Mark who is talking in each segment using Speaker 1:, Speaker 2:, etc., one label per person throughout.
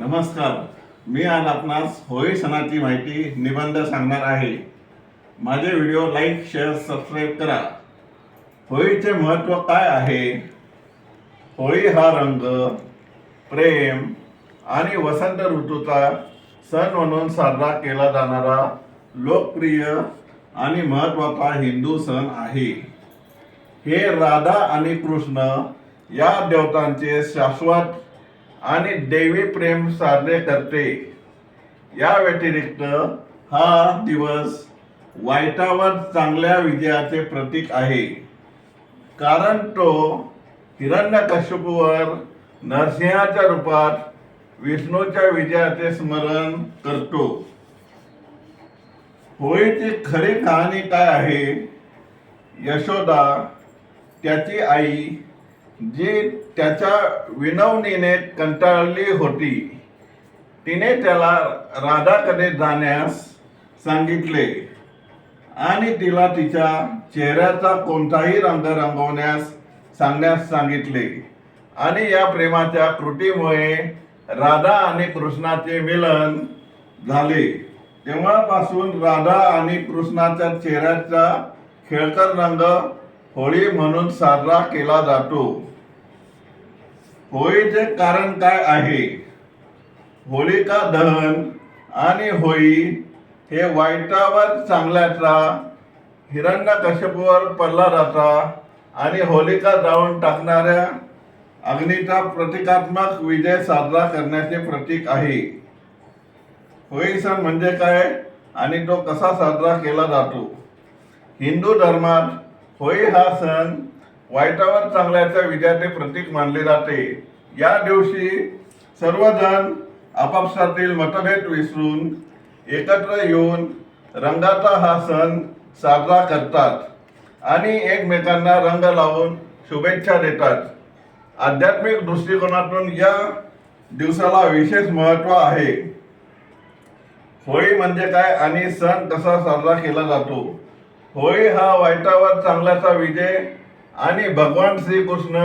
Speaker 1: नमस्कार. मी आज आपणास होळी सणाची माहिती निबंध सांगणार आहे. माझे व्हिडिओ लाईक शेअर सबस्क्राईब करा. होळीचे महत्त्व काय आहे? होळी हा रंग प्रेम आणि वसंत ऋतूचा सण म्हणून साजरा केला जाणारा लोकप्रिय आणि महत्त्वाचा हिंदू सण आहे. हे राधा आणि कृष्ण या देवतांचे शाश्वत आणि देवी प्रेम साजरे करते. या व्यतिरिक्त हा दिवस वाईटावर चांगल्या विजयाचे प्रतीक आहे. कारण तो हिरण्यकश्यपूवर नरसिंहाच्या रूपात विष्णूच्या विजयाचे स्मरण करतो. होळीची खरी कहाणी काय आहे? यशोदा त्याची आई जी त्याच्या विनवणीने कंटाळली होती तिने त्याला राधाकडे जाण्यास सांगितले आणि तिला तिच्या चेहऱ्याचा कोणताही रंग रंगवण्यास सांगण्यास सांगितले. आणि या प्रेमाच्या कृतीमुळे राधा आणि कृष्णाचे मिलन झाले. तेव्हापासून राधा आणि कृष्णाच्या चेहऱ्याचा खेळकर रंग होळी म्हणून साजरा केला जातो. होळीचे कारण काय आहे? होलिका दहन आणि होळी हे वाईटावर चांगल्याचा हिरण्यकश्यपवर पडला जाता आणि होलिका जाळून टाकणाऱ्या अग्नीचा प्रतिकात्मक विजय साजरा करण्याचे प्रतीक आहे. होळी सण म्हणजे काय आणि तो कसा साजरा केला जातो? हिंदू धर्मात होळी हा सण वाईटावर चांगल्याचा विजयाचे प्रतीक मानले जाते. या दिवशी सर्वजण आपापसातील मतभेद विसरून एकत्र येऊन रंगाचा हा सण साजरा करतात आणि एकमेकांना रंग लावून शुभेच्छा देतात. आध्यात्मिक दृष्टिकोनातून या दिवसाला विशेष महत्त्व आहे. होळी म्हणजे काय आणि सण कसा साजरा केला जातो? होळी हा वाईटावर चांगल्याचा विजय आणि भगवान श्रीकृष्ण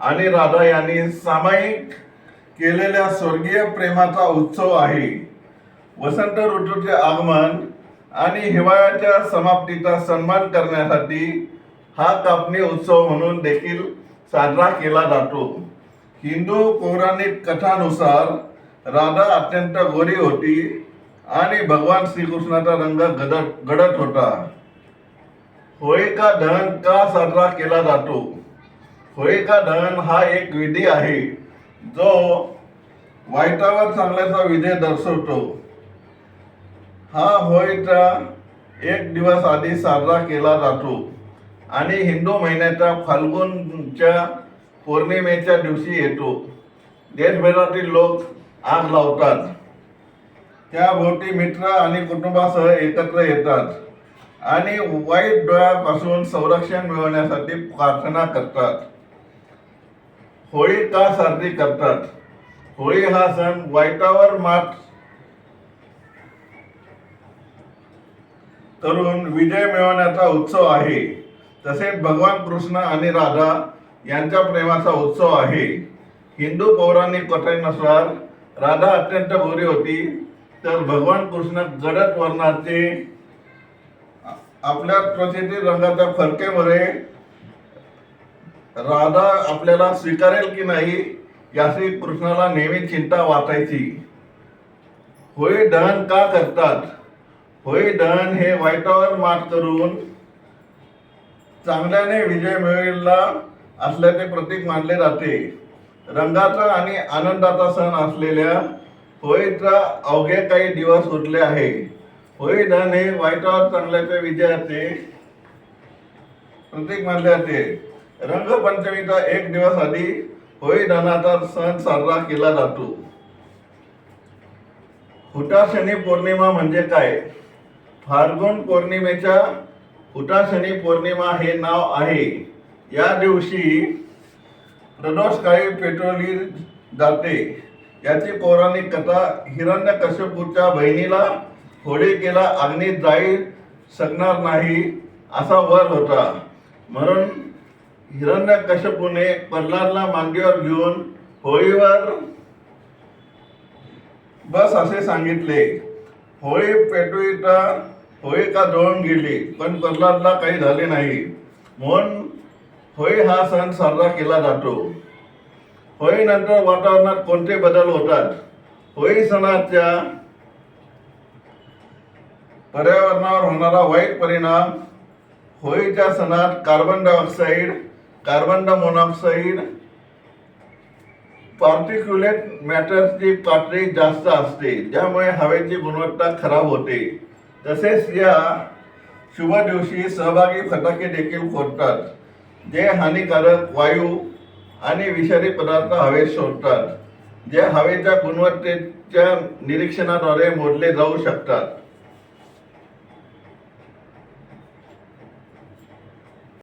Speaker 1: आणि राधा यांनी सामायिक केलेल्या स्वर्गीय प्रेमाचा उत्सव आहे. वसंत ऋतूचे आगमन आणि हिवाळ्याच्या समाप्तीचा सन्मान करण्यासाठी हा कापणी उत्सव म्हणून देखील साजरा केला जातो. हिंदू पौराणिक कथानुसार राधा अत्यंत गोरी होती आणि भगवान श्रीकृष्णाचा रंग गडत गडत होता. होळिका दहन का साजरा केला जातो? होळिका दहन हा एक विधी आहे जो वाईटावर चांगल्याचा विजय दर्शवतो. हा होळीचा एक दिवस आधी साजरा केला जातो. आणि हिंदू महिन्याच्या फाल्गुनच्या पौर्णिमेच्या दिवशी येतो. देशभरातील लोक आग लावतात. त्याभोवती मित्र आणि कुटुंबासह एकत्र येतात. आणि वाईट डोळ्यापासून संरक्षण मिळवण्यासाठी प्रार्थना करतात. होळी का साजरी करतात? होळी हा सण वाईटावर मात करून विजय मिळवण्याचा उत्सव आहे. तसेच भगवान कृष्ण आणि राधा यांच्या प्रेमाचा उत्सव आहे. हिंदू पौराणिक कथेनुसार राधा अत्यंत गोरी होती. तर भगवान कृष्ण गडद वर्णाचे आपल्या त्वचेतील रंगाच्या फरकेमुळे राधा आपल्याला स्वीकारेल की नाही याची कृष्णाला नेहमी चिंता वाटायची. होय दहन का करतात? होय दहन हे वाईटावर मात करून चांगल्याने विजय मिळवला असल्याचे प्रतीक मानले जाते. रंगाचा आणि आनंदाचा सण असलेल्या होळीचा अवघे काही दिवस उरले आहे होय धन हे वाईटावर चांगल्याचे विजयाचे प्रतीक मानले जाते रंगपंचमीचा एक दिवस आधी होळी धनाचा सण साजरा केला जातो. हुटाशनी पौर्णिमा म्हणजे काय? फाल्गुन पौर्णिमेच्या हुटाशनी पौर्णिमा हे नाव आहे. या दिवशी प्रदोष काळी पेट्रोली जाते. याची पौराणिक कथा हिरण्यकश्यपूच्या बहिणीला होळिकेला अग्नीत जाई शकणार नाही असा वर होता. म्हणून हिरण्यकश्यपूने प्रल्हादला मांडीवर घेऊन होळीवर बस असे सांगितले. होळी पेटविता होळी का जळून गेली? पण प्रल्हादला काही झाले नाही. म्हणून होळी हा सण साजरा केला जातो. होळीनंतर वातावरणात कोणते बदल होतात? होळी सणाच्या पर्यावरणावर होणारा वाईट परिणाम होळीच्या सणात carbon dioxide carbon monoxide particulate मॅटरची पातळी जास्त असते. ज्यामुळे हवेची गुणवत्ता खराब होते. तसेच या शुभ दिवशी सहभागी फटाके देखील फोडतात जे हानिकारक वायू आणि विषारी पदार्थ हवेत सोडतात जे हवेच्या गुणवत्तेच्या निरीक्षणाद्वारे मोडले जाऊ शकतात.